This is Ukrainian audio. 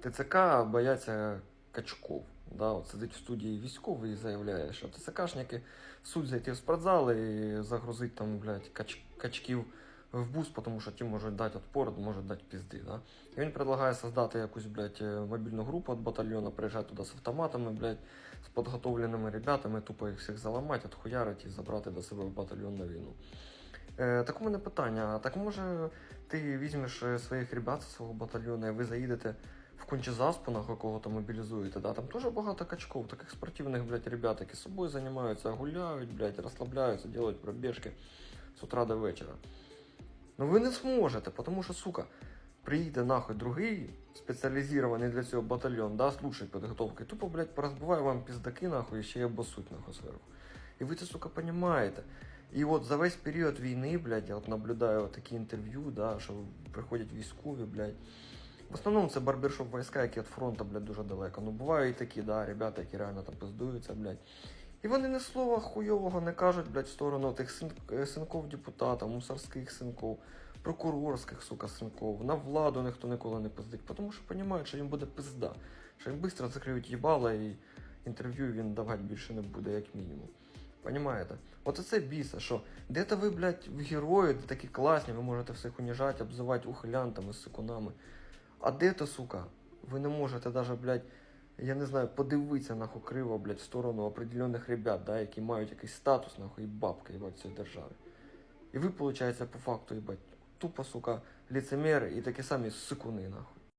ТЦК бояться качков. Да, от сидить в студії військовий і заявляє, що ТЦКшники суть зайти в спортзал і загрузити там, блядь, кач, качків в бус, тому що ті можуть дати отпор, можуть дати пізди. Да? І він предлагає создати якусь, блядь, е, мобільну групу від батальйону, приїжджати туди з автоматами, блядь, з підготовленими ребятами, тупо їх всіх заламати, отхуярити і забрати до себе в батальйон на війну. Е, так у мене питання: так може ти візьмеш е, своїх ребят зі свого батальйону, і ви заїдете в Кончезаспу, на кого то мобілізуєте, да? там теж багато качков, таких спортивних, блядь, ребят, які собою займаються, гуляють, блядь, розслабляються, делають пробіжки з утра до вечора. Ну ви не зможете, тому що, сука, приїде нахуй другий спеціалізований для цього батальйон, да, з підготовки, тупо, блядь, порозбиває вам піздаки, нахуй, і ще й обосуть, нахуй, зверху. І ви це, сука, понімаєте. І от за весь період війни, блядь, я от наблюдаю от такі інтерв'ю, да, що приходять військові, блядь. В основному це барбершоп війська, які від фронту, блядь, дуже далеко. Ну бувають і такі, да, ребята, які реально там пиздуються, блядь. І вони ні слова хуйового не кажуть, блядь, в сторону тих син, е, синков депутата, мусорських синков, прокурорських, сука, синков. На владу ніхто ніколи не пиздить, тому що розуміють, що їм буде пизда. Що їм швидко закриють їбало і інтерв'ю він давати більше не буде, як мінімум. Понімаєте? От це біса, що де-то ви, блядь, в герої, де такі класні, ви можете всіх уніжати, обзивати ухилянтами, сикунами. А де-то, сука, ви не можете даже, блядь, я не знаю, подивитися нахуй криво, блядь, в сторону определенних ребят, да, які мають якийсь статус, нахуй, і бабка, їбать, в цій державі. І ви, виходить, по факту, їбать, тупо, сука, ліцемери і такі самі сикуни, нахуй.